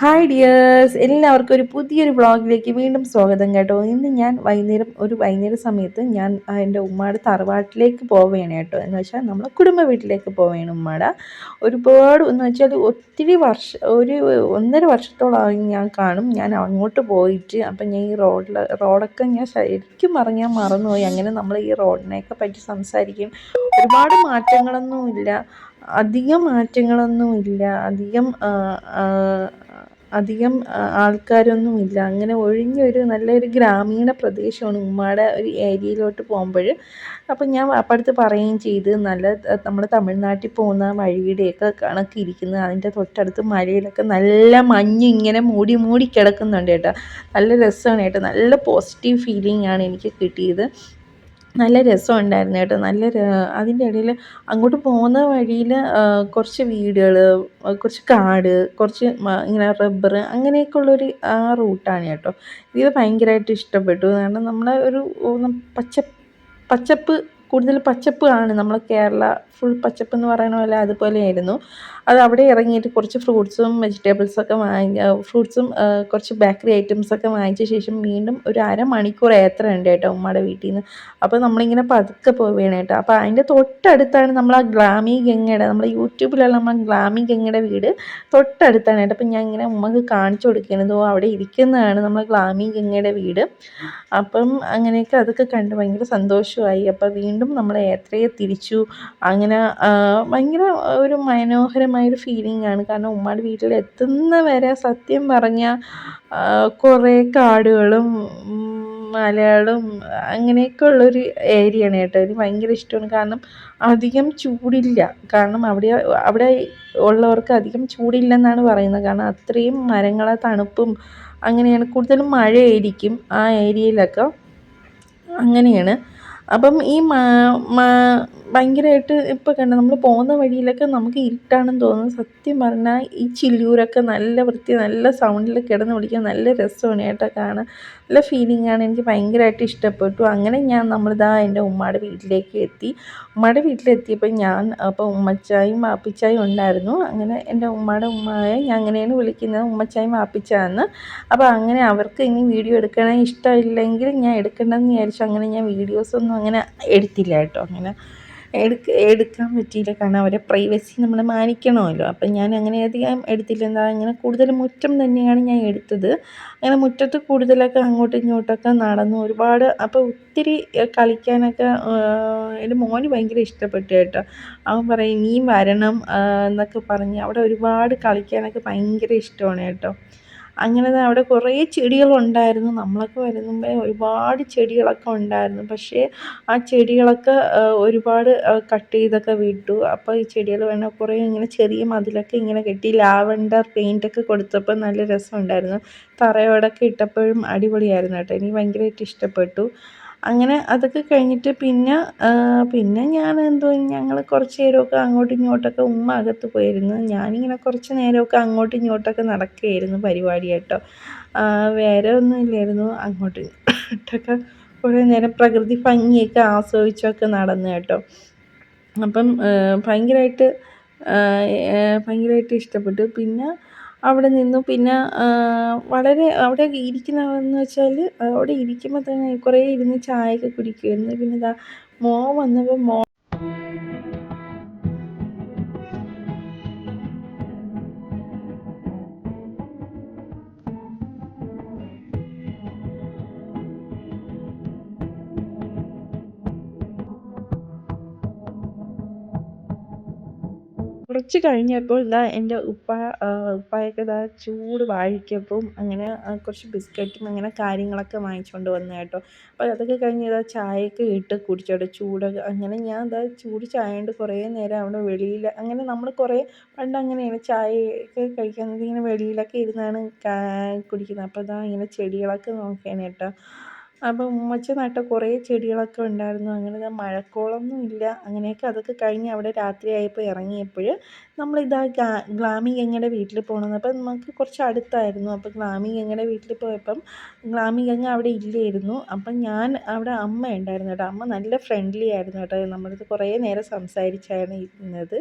Hi dears എല്ലാവർക്കും ഒരു പുതിയൊരു വ്ളോഗിലേക്ക് വീണ്ടും സ്വാഗതം കേട്ടോ. ഇന്ന് ഞാൻ വൈകുന്നേരം ഒരു വൈകുന്നേര സമയത്ത് ഞാൻ എന്റെ ഉമ്മയുടെ തറവാട്ടിലേക്ക് പോവുകയാണ് കേട്ടോ. എന്ന് വെച്ചാൽ നമ്മളെ കുടുംബ വീട്ടിലേക്ക് പോവുകയാണ് ഉമ്മയുടെ ഒരുപാട് എന്ന് വെച്ചാൽ ഒത്തിരി വർഷ ഒരു ഒന്നര വർഷത്തോളമായി ഞാൻ കാണും. ഞാൻ അങ്ങോട്ട് പോയിട്ട് അപ്പം ഞാൻ ഈ റോഡിൽ റോഡൊക്കെ ഞാൻ ശരിക്കും പറഞ്ഞാൽ മറന്നുപോയി. അങ്ങനെ നമ്മൾ ഈ റോഡിനെയൊക്കെ പറ്റി സംസാരിക്കും. ഒരുപാട് മാറ്റങ്ങളൊന്നുമില്ല. അധികം മാറ്റങ്ങളൊന്നുമില്ല. അധികം അധികം ആൾക്കാരൊന്നും ഇല്ല. അങ്ങനെ ഒഴിഞ്ഞൊരു നല്ലൊരു ഗ്രാമീണ പ്രദേശമാണ് ഉമ്മാടെ ഒരു ഏരിയയിലോട്ട് പോകുമ്പോൾ അപ്പം ഞാൻ വാപ്പടുത്ത് പറയുകയും ചെയ്ത് നല്ല നമ്മുടെ തമിഴ്നാട്ടിൽ പോകുന്ന വഴിയുടെയൊക്കെ കണക്കിരിക്കുന്ന അതിന്റെ തൊട്ടടുത്ത് മലയിലൊക്കെ നല്ല മഞ്ഞ് ഇങ്ങനെ മൂടി മൂടി കിടക്കുന്നുണ്ട് കേട്ടോ. നല്ല രസമാണ് കേട്ടോ. നല്ല പോസിറ്റീവ് ഫീലിംഗ് ആണ് എനിക്ക് കിട്ടിയത്. നല്ല രസമുണ്ടായിരുന്നു കേട്ടോ. നല്ല അതിന്റെ ഇടയിൽ അങ്ങോട്ട് പോകുന്ന വഴിയിൽ കുറച്ച് വീടുകൾ കുറച്ച് കാട് കുറച്ച് ഇങ്ങനെ റബ്ബർ അങ്ങനെയൊക്കെ ഉള്ളൊരു ആ റൂട്ടാണ് കേട്ടോ. ഇത് ഭയങ്കരമായിട്ട് ഇഷ്ടപ്പെട്ടു. കാരണം നമ്മളെ ഒരു പച്ച പച്ചപ്പ് കൂടുതൽ പച്ചപ്പ് ആണ് നമ്മൾ കേരള ഫുൾ പച്ചപ്പ് എന്ന് പറയുന്ന പോലെ അതുപോലെയായിരുന്നു. അത് അവിടെ ഇറങ്ങിയിട്ട് കുറച്ച് ഫ്രൂട്ട്സും വെജിറ്റബിൾസൊക്കെ വാങ്ങി ഫ്രൂട്ട്സും കുറച്ച് ബേക്കറി ഐറ്റംസൊക്കെ വാങ്ങിച്ച ശേഷം വീണ്ടും ഒരു അരമണിക്കൂർ ഏത്ര ഉണ്ട് കേട്ടോ ഉമ്മയുടെ വീട്ടിൽ നിന്ന് അപ്പോൾ നമ്മളിങ്ങനെ പതുക്കെ പോവുകയാണ് കേട്ടോ. അപ്പോൾ അതിന്റെ തൊട്ടടുത്താണ് നമ്മൾ ആ ഗ്ലാമി ഗംഗയുടെ നമ്മൾ യൂട്യൂബിലുള്ള നമ്മൾ ഗ്ലാമി ഗംഗയുടെ വീട് തൊട്ടടുത്താണ് കേട്ടോ. അപ്പം ഞാൻ ഇങ്ങനെ ഉമ്മക്ക് കാണിച്ചു കൊടുക്കുന്നത് അവിടെ ഇരിക്കുന്നതാണ് നമ്മൾ ഗ്ലാമി ഗംഗയുടെ വീട്. അപ്പം അങ്ങനെയൊക്കെ അതൊക്കെ കണ്ട് ഭയങ്കര സന്തോഷമായി അപ്പോൾ വീണ്ടും നമ്മൾ യാത്രയെ തിരിച്ചു. അങ്ങനെ ഭയങ്കര ഒരു മനോഹരമായൊരു ഫീലിംഗ് ആണ്. കാരണം ഉമ്മാടെ വീട്ടിൽ എത്തുന്ന വരെ സത്യം പറഞ്ഞ കുറേ കാടുകളും മലകളും അങ്ങനെയൊക്കെ ഉള്ളൊരു ഏരിയയാണ് കേട്ടോ. എനിക്ക് ഭയങ്കര ഇഷ്ടമാണ്. കാരണം അധികം ചൂടില്ല. കാരണം അവിടെ അവിടെ ഉള്ളവർക്ക് അധികം ചൂടില്ലെന്നാണ് പറയുന്നത്. കാരണം അത്രയും മരങ്ങളെ തണുപ്പും അങ്ങനെയാണ്. കൂടുതലും മഴയായിരിക്കും ആ ഏരിയയിലൊക്കെ അങ്ങനെയാണ്. അപ്പം ഈ ഭയങ്കരമായിട്ട് ഇപ്പോൾ കണ്ട നമ്മൾ പോകുന്ന വഴിയിലൊക്കെ നമുക്ക് ഇരുട്ടാണെന്ന് തോന്നുന്നു. സത്യം പറഞ്ഞാൽ ഈ ചില്ലൂരൊക്കെ നല്ല വൃത്തി നല്ല സൗണ്ടിൽ കിടന്ന് വിളിക്കാൻ നല്ല രസമാണ് കേട്ടോ കാണാൻ. നല്ല ഫീലിംഗ് ആണ്. എനിക്ക് ഭയങ്കരമായിട്ട് ഇഷ്ടപ്പെട്ടു. അങ്ങനെ ഞാൻ നമ്മളിതാ എന്റെ ഉമ്മയുടെ വീട്ടിലേക്ക് എത്തി. ഉമ്മയുടെ വീട്ടിലെത്തിയപ്പോൾ ഞാൻ അപ്പോൾ ഉമ്മച്ചായും മാപ്പിച്ചായും ഉണ്ടായിരുന്നു. അങ്ങനെ എന്റെ ഉമ്മയുടെ ഉമ്മയെ ഞാൻ അങ്ങനെയാണ് വിളിക്കുന്നത്. ഉമ്മച്ചായും വാപ്പിച്ചാന്ന് അപ്പോൾ അങ്ങനെ അവർക്ക് ഇനി വീഡിയോ എടുക്കണേ ഇഷ്ടമില്ലെങ്കിൽ ഞാൻ എടുക്കണമെന്ന് വിചാരിച്ചു. അങ്ങനെ ഞാൻ വീഡിയോസൊന്നും അങ്ങനെ എടുത്തില്ല കേട്ടോ. അങ്ങനെ എടുക്ക എടുക്കാൻ പറ്റിയില്ല. കാരണം അവരെ പ്രൈവസി നമ്മൾ മാനിക്കണമല്ലോ. അപ്പം ഞാൻ അങ്ങനെ അധികം എടുത്തില്ല. എന്താ അങ്ങനെ കൂടുതൽ മുറ്റം തന്നെയാണ് ഞാൻ എടുത്തത്. അങ്ങനെ മുറ്റത്ത് കൂടുതലൊക്കെ അങ്ങോട്ടും ഇങ്ങോട്ടൊക്കെ നടന്നു ഒരുപാട് അപ്പോൾ ഒത്തിരി കളിക്കാനൊക്കെ എന്റെ മോന് ഭയങ്കര ഇഷ്ടപ്പെട്ടു കേട്ടോ. അവൻ പറയും നീ വരണം എന്നൊക്കെ പറഞ്ഞ് അവിടെ ഒരുപാട് കളിക്കാനൊക്കെ ഭയങ്കര ഇഷ്ടമാണ് കേട്ടോ. അങ്ങനെ അവിടെ കുറേ ചെടികളുണ്ടായിരുന്നു. നമ്മളൊക്കെ വരുമ്പോൾ ഒരുപാട് ചെടികളൊക്കെ ഉണ്ടായിരുന്നു. പക്ഷേ ആ ചെടികളൊക്കെ ഒരുപാട് കട്ട് ചെയ്തൊക്കെ വിട്ടു. അപ്പോൾ ഈ ചെടികൾ വേണം കുറേ ഇങ്ങനെ ചെറിയ മതിലൊക്കെ ഇങ്ങനെ കെട്ടി ലാവണ്ടർ പെയിന്റൊക്കെ കൊടുത്തപ്പോൾ നല്ല രസമുണ്ടായിരുന്നു. തറയോടൊക്കെ ഇട്ടപ്പോഴും അടിപൊളിയായിരുന്നു കേട്ടോ. എനിക്ക് ഭയങ്കരമായിട്ട് ഇഷ്ടപ്പെട്ടു. അങ്ങനെ അതൊക്കെ കഴിഞ്ഞിട്ട് പിന്നെ പിന്നെ ഞാൻ എന്തോ ഞങ്ങൾ കുറച്ച് നേരമൊക്കെ അങ്ങോട്ടും ഇങ്ങോട്ടൊക്കെ ഉമ്മ അകത്ത് പോയിരുന്നു. ഞാനിങ്ങനെ കുറച്ച് നേരമൊക്കെ അങ്ങോട്ടും ഇങ്ങോട്ടൊക്കെ നടക്കുകയായിരുന്നു പരിപാടി കേട്ടോ വേറെ ഒന്നും ഇല്ലായിരുന്നു. അങ്ങോട്ടും ഇങ്ങോട്ടൊക്കെ കുറേ നേരം പ്രകൃതി ഭംഗിയൊക്കെ ആസ്വദിച്ചൊക്കെ നടന്നു കേട്ടോ. അപ്പം ഭയങ്കരമായിട്ട് ഭയങ്കരമായിട്ട് ഇഷ്ടപ്പെട്ടു. പിന്നെ അവിടെ നിന്നു. പിന്നെ വളരെ അവിടെ ഇരിക്കുന്നതെന്ന് വെച്ചാൽ അവിടെ ഇരിക്കുമ്പോൾ തന്നെ കുറേ ഇരുന്ന് ചായയൊക്കെ കുടിക്കുമായിരുന്നു. പിന്നെ ദാ മോൻ വന്നപ്പോൾ മോ കുറച്ച് കഴിഞ്ഞപ്പോൾ ഇതാ എന്റെ ഉപ്പ ഉപ്പായൊക്കെ ഇതാ ചൂട് വാഴിക്കപ്പം അങ്ങനെ കുറച്ച് ബിസ്ക്കറ്റും അങ്ങനെ കാര്യങ്ങളൊക്കെ വാങ്ങിച്ചുകൊണ്ട് വന്നു കേട്ടോ. അപ്പോൾ അതൊക്കെ കഴിഞ്ഞ് ഇതാ ചായയൊക്കെ ഇട്ട് കുടിച്ചോട്ടെ ചൂട് അങ്ങനെ ഞാൻ ഇതാ ചൂട് ചായ കൊണ്ട് കുറേ നേരം അവിടെ വെളിയിൽ അങ്ങനെ നമ്മൾ കുറേ പണ്ട് അങ്ങനെയാണ് ചായയൊക്കെ കഴിക്കുന്നത് ഇങ്ങനെ വെളിയിലൊക്കെ ഇരുന്നാണ് കുടിക്കുന്നത്. അപ്പോൾ ഇതാ ഇങ്ങനെ ചെടികളൊക്കെ നോക്കിയാണ് കേട്ടോ. അപ്പോൾ ഉമ്മച്ചി നട്ട കുറേ ചെടികളൊക്കെ ഉണ്ടായിരുന്നു. അങ്ങനെ മഴക്കോളൊന്നും ഇല്ല. അങ്ങനെയൊക്കെ അതൊക്കെ കഴിഞ്ഞ് അവിടെ രാത്രിയായപ്പോൾ ഇറങ്ങിയപ്പോൾ നമ്മളിതാ ഗ്ലാമി ഗംഗയുടെ വീട്ടിൽ പോകണം അപ്പം നമുക്ക് കുറച്ച് അടുത്തായിരുന്നു. അപ്പോൾ ഗ്ലാമി ഗംഗയുടെ വീട്ടിൽ പോയപ്പം ഗ്ലാമി ഗംഗ അവിടെ ഇല്ലായിരുന്നു. അപ്പം ഞാൻ അവിടെ അമ്മ ഉണ്ടായിരുന്നു കേട്ടോ. അമ്മ നല്ല ഫ്രണ്ട്ലി ആയിരുന്നു കേട്ടോ. നമ്മളത് കുറേ നേരം സംസാരിച്ചായിരുന്നു ഇരുന്നത്.